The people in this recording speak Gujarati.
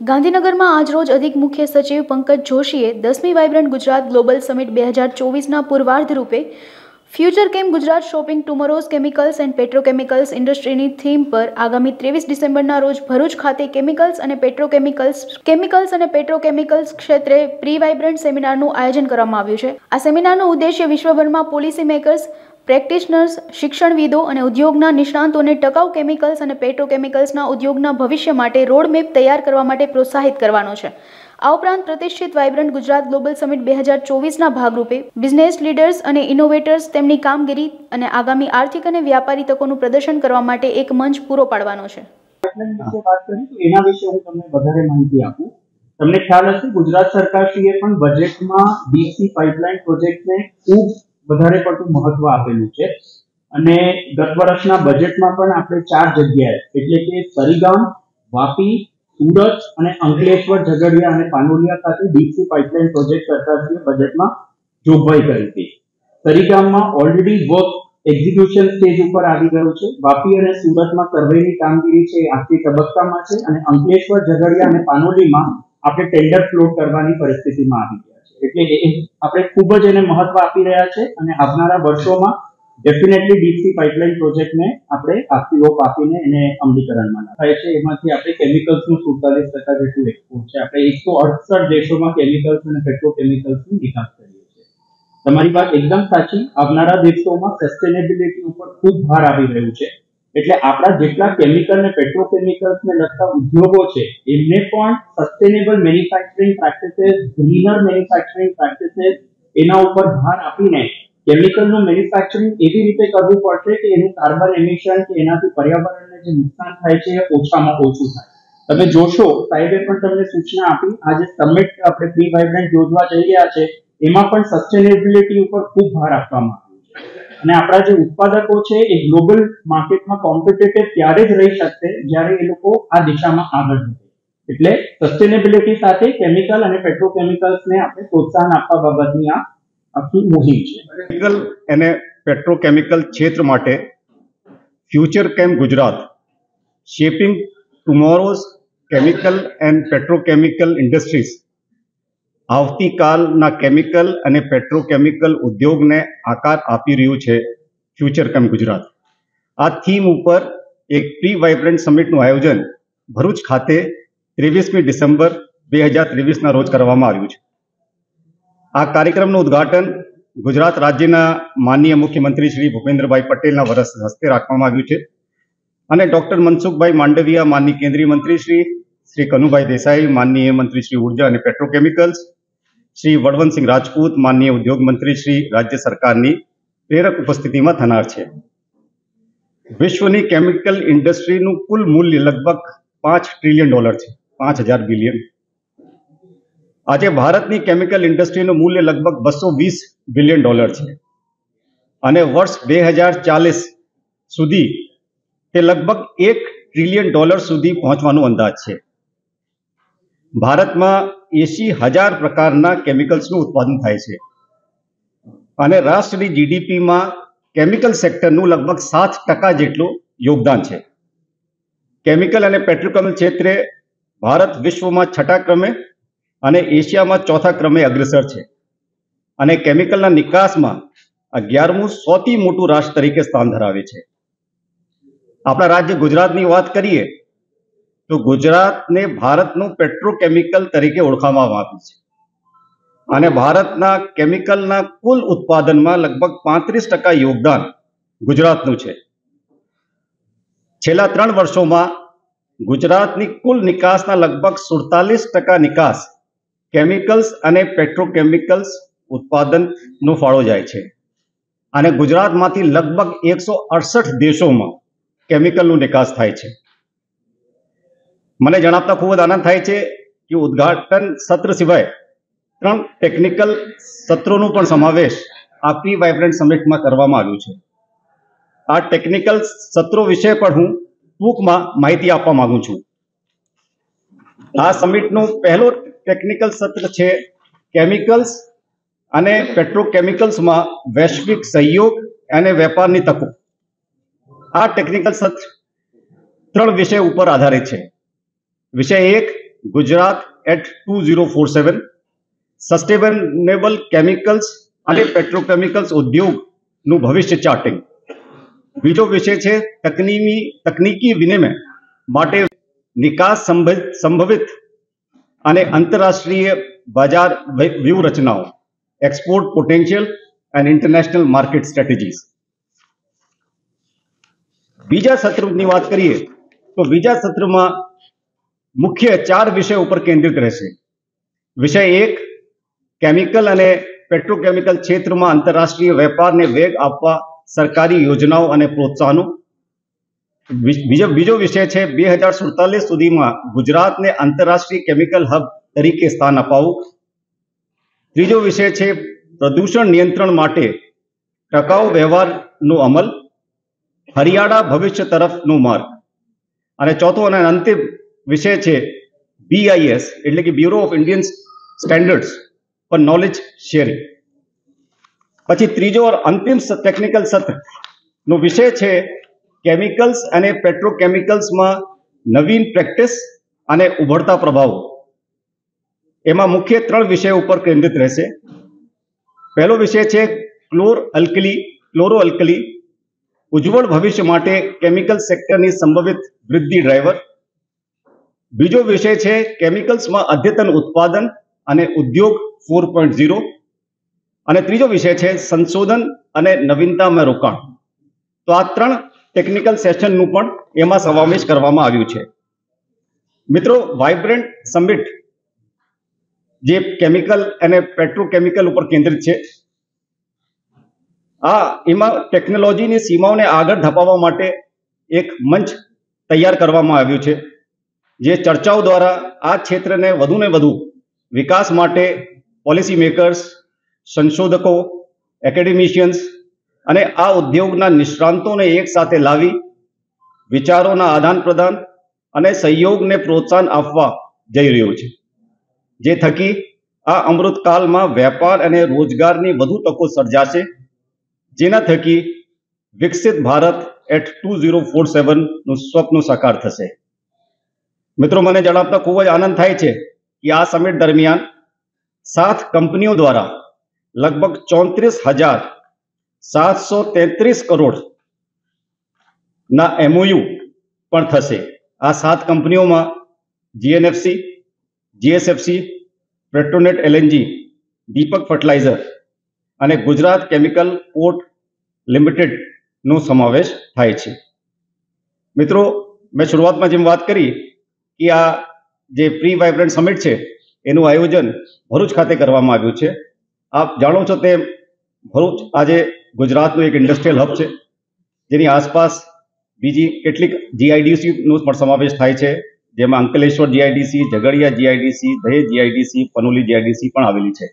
ગાંધીનગરમાં આજરોજ અધિક મુખ્ય સચિવ પંકજ જોશીએ દસમી વાઇબ્રન્ટ ગુજરાત ગ્લોબલ સમિટ બે હજાર ચોવીસના પૂર્વાર્ધ રૂપે future chem Gujarat shaping tomorrow's chemicals and petrochemicals ઇન્ડસ્ટ્રીની theme પર આગામી ત્રેવીસ ડિસેમ્બરના રોજ ભરૂચ ખાતે કેમિકલ્સ અને પેટ્રોકેમિકલ્સ કેમિકલ્સ અને પેટ્રોકેમિકલ્સ ક્ષેત્રે પ્રી વાઇબ્રન્ટ સેમિનારનું આયોજન કરવામાં આવ્યું છે. આ સેમિનારનો ઉદ્દેશ્ય વિશ્વભરમાં પોલિસી મેકર્સ પ્રેક્ટિશનર્સ, શિક્ષણવિદો અને ઉદ્યોગના નિષ્ણાંતોને ટકાઉ કેમિકલ્સ અને પેટ્રોકેમિકલ્સના ઉદ્યોગના ભવિષ્ય માટે રોડમેપ તૈયાર કરવા માટે પ્રોત્સાહિત કરવાનો છે. આ ઉપરાંત પ્રતિષ્ઠિત વાઇબ્રન્ટ ગુજરાત ગ્લોબલ સમિટ બે હજાર ચોવીસના ભાગરૂપે બિઝનેસ લીડર્સ અને ઇનોવેટર્સ તેમની કામગીરી અને આગામી આર્થિક અને વ્યાપારી તકોનું પ્રદર્શન કરવા માટે એક મંચ પૂરો પાડવાનો છે. એના વિશે હું તમને વધારે માહિતી આપું. તમને ખ્યાલ હશે, ગુજરાત સરકારશ્રીએ પણ બજેટમાં ડીસી પાઇપલાઇન પ્રોજેક્ટને ખૂબ વધારે પડતું મહત્વ આપેલું છે. અને ગત વર્ષના બજેટમાં પણ આપણે ચાર જગ્યાએ, એટલે કે સરીગામ, વાપી, સુરત અને અંકલેશ્વર, ઝઘડિયા અને પાનોલિયા ખાતે ડીપસી પાઇપલાઇન પ્રોજેક્ટ સરકારશ્રીએ બજેટમાં જોગવાઈ કરી હતી. સરીગામમાં ઓલરેડી વર્ક એક્ઝિક્યુશન સ્ટેજ ઉપર આવી ગયું છે. વાપી અને સુરતમાં સર્વેની કામગીરી છે એ આખરી તબક્કામાં છે અને અંકલેશ્વર, ઝઘડિયા અને પાનોલીમાં આપણે ટેન્ડર ફ્લોટ કરવાની પરિસ્થિતિમાં આવી ગયા એટલે કે આપણે ખૂબ જ એને મહત્વ આપી રહ્યા છે અને આવનારા વર્ષોમાં ડેફિનેટલી ડીપસી પાઇપલાઇન પ્રોજેક્ટને આપણે આખી ઓપ આપીને એને અમલીકરણમાં થાય છે, એમાંથી આપણે કેમિકલ્સનું સુડતાલીસ ટકા જેટલું એક્સપોર્ટ છે. આપણે એકસો અડસઠ દેશોમાં કેમિકલ્સ અને પેટ્રોકેમિકલ્સની નિકાસ કરીએ છીએ. તમારી વાત એકદમ સાચી. આવનારા દિવસોમાં સસ્ટેનેબિલિટી ઉપર ખૂબ ભાર આવી રહ્યું છે. એટલે આપણા જેટલા કેમિકલ ને પેટ્રોકેમિકલ્સ ને લગતા ઉદ્યોગો છે, એમને પણ sustainable manufacturing practices greener manufacturing practices એના ઉપર ભાર આપીને કેમિકલનું મેન્યુફેક્ચરિંગ એવી રીતે કરવું પડશે કે એનું કાર્બન એમિશન કે એનાથી પર્યાવરણને જે નુકસાન થાય છે એ ઓછામાં ઓછું થાય. તમે જોશો, સાહેબે પણ તમને સૂચના આપી, આજે સમિટ આપણે પ્રી વાઇબ્રન્ટ યોજવા જઈ રહ્યા છે, એમાં પણ સસ્ટેનેબિલિટી ઉપર ખૂબ ભાર આપવામાં આવ્યો છે. અને આપણા જે ઉત્પાદકો છે, એ ગ્લોબલ માર્કેટમાં કોમ્પિટેટિવ ત્યારે જ રહી શકશે જ્યારે એ લોકો આ દિશામાં આગળ વધે. એટલે સસ્ટેનેબિલિટી સાથે કેમિકલ અને પેટ્રોકેમિકલ્સને આપણે પ્રોત્સાહન આપવા બાબતની આ આખી મુહિમ છે. કેમિકલ અને પેટ્રોકેમિકલ ક્ષેત્ર માટે future chem Gujarat? Shaping tomorrow's chemical and petrochemical industries આવતીકાલના chemical અને પેટ્રોકેમિકલ ઉદ્યોગને આકાર આપી રહ્યું છે ફ્યુચર કેમ ગુજરાત. આ થીમ ઉપર એક પ્રી વાઇબ્રન્ટ સમિટનું આયોજન ભરૂચ ખાતે ત્રેવીસમી ડિસેમ્બર બે હજાર ત્રેવીસના રોજ કરવામાં આવ્યું છે. આ કાર્યક્રમનું ઉદ્ઘાટન ગુજરાત રાજ્યના માનનીય મુખ્યમંત્રી શ્રી ભૂપેન્દ્રભાઈ પટેલના વરસ હસ્તે રાખવામાં આવ્યું છે અને ડોક્ટર મનસુખભાઈ માંડવિયા માનની કેન્દ્રીય મંત્રી શ્રી શ્રી કનુભાઈ દેસાઈ માનનીય મંત્રી શ્રી ઊર્જા અને પેટ્રોકેમિકલ્સ શ્રી વડવંતસિંહ રાજપૂત માનનીય ઉદ્યોગ મંત્રી શ્રી રાજ્ય સરકારની પ્રેરક ઉપસ્થિતિમાં થનાર છે. વિશ્વની કેમિકલ ઇન્ડસ્ટ્રીનું કુલ મૂલ્ય લગભગ પાંચ ટ્રિલિયન ડોલર છે. પાંચ હજાર બિલિયન આજે ભારતની કેમિકલ ઇન્ડસ્ટ્રીનું મૂલ્ય લગભગ બસો વીસ બિલિયન ડોલર છે. અને વર્ષ બે હજાર ચાલીસ સુધી તે લગભગ એક ટ્રિલિયન ડોલર સુધી પહોંચવાનો અંદાજ છે. ભારતમાં એસી હજાર પ્રકારના કેમિકલ્સનું ઉત્પાદન થાય છે. અને રાષ્ટ્રની જીડીપીમાં કેમિકલ સેક્ટરનું લગભગ સાત ટકા જેટલું યોગદાન છે. કેમિકલ અને પેટ્રોકેમિકલ ક્ષેત્રે ભારત વિશ્વમાં છઠ્ઠા ક્રમે અને એશિયામાં ચોથા ક્રમે અગ્રેસર છે. અને કેમિકલના નિકાસમાં અગિયારમું સૌથી મોટું રાષ્ટ્ર તરીકે સ્થાન ધરાવે છે. આપણા રાજ્ય ગુજરાતની વાત કરીએ તો ગુજરાતને ભારતનું પેટ્રોકેમિકલ તરીકે ઓળખવામાં આવ્યું છે. અને ભારતના કેમિકલના કુલ ઉત્પાદનમાં લગભગ પાંત્રીસ ટકા યોગદાન ગુજરાતનું છે. છેલ્લા ત્રણ વર્ષોમાં ગુજરાતની કુલ નિકાસના લગભગ સુડતાલીસ ટકા નિકાસ કેમિકલ્સ અને પેટ્રોકેમિકલ્સ ઉત્પાદનનો ફાળો જાય છે. અને ગુજરાતમાંથી લગભગ એકસો અડસઠ દેશોમાં કેમિકલનું નિકાસ થાય છે. મને જણાવતા ખૂબ જ આનંદ થાય છે કે ઉદ્ઘાટન સત્ર સિવાય ત્રણ ટેકનિકલ સત્રોનો પણ સમાવેશ આ પી વાઇબ્રન્ટ સમિટમાં કરવામાં આવ્યું છે. આ ટેકનિકલ સત્રો વિશે પણ હું ટૂંકમાં માહિતી આપવા માંગુ છું. આ સમિટનો પહેલો ટેકનિકલ સત્ર છે કેમિકલ્સ અને પેટ્રોકેમિકલ્સમાં વૈશ્વિક સહયોગ અને વેપારની તકો. આ ટેકનિકલ સત્ર ત્રણ વિષય ઉપર આધારિત છે. વિષય એક Gujarat at two zero four seven sustainable chemicals અને પેટ્રોકેમિકલ્સ ઉદ્યોગનું ભવિષ્ય ચાર્ટિંગ બીજો વિષય છે તકનીકી તકનીકી વિનિમય માટે નિકાસ સંભ- સંભવિત અને આંતરરાષ્ટ્રીય બજાર વ્ય- વ્યૂહરચનાઓ export potential and international market strategies બીજા સત્રની વાત કરીએ તો બીજા સત્રમાં મુખ્ય ચાર વિષય ઉપર કેન્દ્રિત રહેશે. વિષય એક, કેમિકલ અને પેટ્રોકેમિકલ ક્ષેત્રમાં આંતરરાષ્ટ્રીય વેપારને વેગ આપવા સરકારી યોજનાઓ અને પ્રોત્સાહનો. બીજો બીજો વિષય છે, બે હજાર સુડતાલીસ સુધીમાં ગુજરાતને આંતરરાષ્ટ્રીય કેમિકલ હબ તરીકે સ્થાન અપાવવું ત્રીજો વિષય છે, પ્રદૂષણ નિયંત્રણ માટે ટકાઉ વ્યવહારનો અમલ, હરિયાળા ભવિષ્ય તરફનો માર્ગ. અને ચોથો અને અંતિમ વિષય છે બીઆઈએસ એટલે કે bureau of Indian standards for knowledge sharing પછી ત્રીજો અંતિમ ટેકનિકલ સત્ર નો વિષય છે કેમિકલ્સ અને પેટ્રોકેમિકલ્સમાં નવીન પ્રેક્ટિસ અને ઉભરતા પ્રભાવો. એમાં મુખ્ય ત્રણ વિષય ઉપર કેન્દ્રિત રહેશે. પહેલો વિષય છે ક્લોર અલ્કલી ક્લોરો અલ્કલી ઉજ્જવળ ભવિષ્ય માટે કેમિકલ સેક્ટરની સંભવિત વૃદ્ધિ ડ્રાઈવર બીજો વિષય છે કેમિકલ્સમાં અદ્યતન ઉત્પાદન અને ઉદ્યોગ ફોર પોઈન્ટ ઝીરો. અને ત્રીજો વિષય છે સંશોધન અને નવીનતામાં રોકાણ. તો આ ત્રણ ટેકનિકલ સેશનનું પણ એમાં સમાવેશ કરવામાં આવ્યું છે. મિત્રો વાઇબ્રન્ટ સમિટ જે કેમિકલ અને પેટ્રોકેમિકલ ઉપર કેન્દ્રિત છે. આ એમાં ટેકનોલોજીની સીમાઓને આગળ ધપાવવા માટે એક મંચ તૈયાર કરવામાં આવ્યું છે. જે ચર્ચાઓ દ્વારા આ ક્ષેત્રને વધુને વધુ વિકાસ માટે પોલિસી મેકર્સ સંશોધકો એકેડેમિશિયન્સ અને આ ઉદ્યોગના નિષ્ણાંતોને એક સાથે લાવી વિચારોના આદાન પ્રદાન અને સહયોગને પ્રોત્સાહન આપવા જઈ રહ્યો છે. જે થકી આ અમૃતકાલમાં વેપાર અને રોજગારની વધુ તકો સર્જાશે, જેના થકી વિકસિત Bharat at two zero four સેવનનું સ્વપ્ન સાકાર થશે. મિત્રો, મને જણાવતા ખૂબ જ આનંદ થાય છે કે આ સમિટ દરમિયાન સાત કંપનીઓ દ્વારા લગભગ ચોત્રીસ હજાર સાતસો તેત્રીસ કરોડ ના એમઓયુ પણ થશે. આ સાત કંપનીઓમાં GNFC GSFC Petronet LNG Deepak fertiliser અને ગુજરાત કેમિકલ પોર્ટ લિમિટેડનો સમાવેશ થાય છે. મિત્રો, મેં શરૂઆતમાં જેમ વાત કરી કે આ જે પ્રી વાઇબ્રન્ટ સમિટ છે, એનું આયોજન ભરૂચ ખાતે કરવામાં આવ્યું છે. આપ જાણો છો તેમ ભરૂચ આજે ગુજરાતનું એક ઇન્ડસ્ટ્રીયલ હબ છે, જેની આસપાસ બીજી કેટલીક જીઆઈડીસીનો પણ સમાવેશ થાય છે, જેમાં Ankleshwar GIDC Jhagadia GIDC Dahej GIDC Panoli GIDC પણ આવેલી છે.